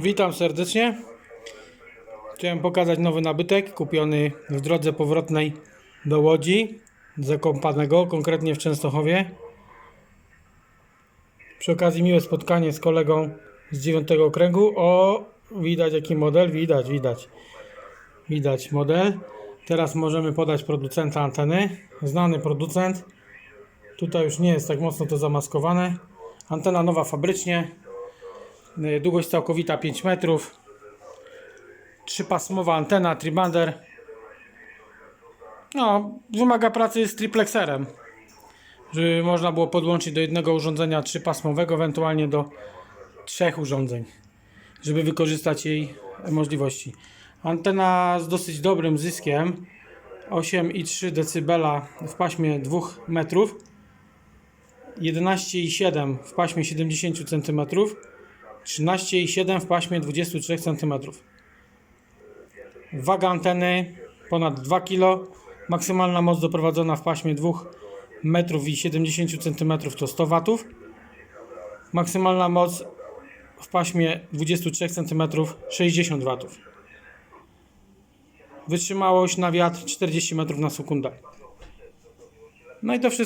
Witam serdecznie. Chciałem pokazać nowy nabytek kupiony w drodze powrotnej do Łodzi Zakąpanego, konkretnie w Częstochowie. Przy okazji miłe spotkanie z kolegą z 9 okręgu. O, widać jaki model? Widać, widać. Widać model. Teraz możemy podać producenta anteny. Znany producent. Tutaj już nie jest tak mocno to zamaskowane. Antena nowa fabrycznie. Y, Długość całkowita 5 metrów. Trzypasmowa antena, tribander. No, wymaga pracy z triplexerem. Żeby można było podłączyć do jednego urządzenia trzypasmowego, ewentualnie do trzech urządzeń, żeby wykorzystać jej możliwości. Antena z dosyć dobrym zyskiem 8,3 dB w paśmie 2 metrów 11,7 w paśmie 70 cm 13,7 w paśmie 23 cm. Waga anteny ponad 2 kg. Maksymalna moc doprowadzona w paśmie 2 metrów i 70 cm to 100 W. Maksymalna moc w paśmie 23 cm 60 W. Wytrzymałość na wiatr 40 metrów na sekundę. No i to wszystko.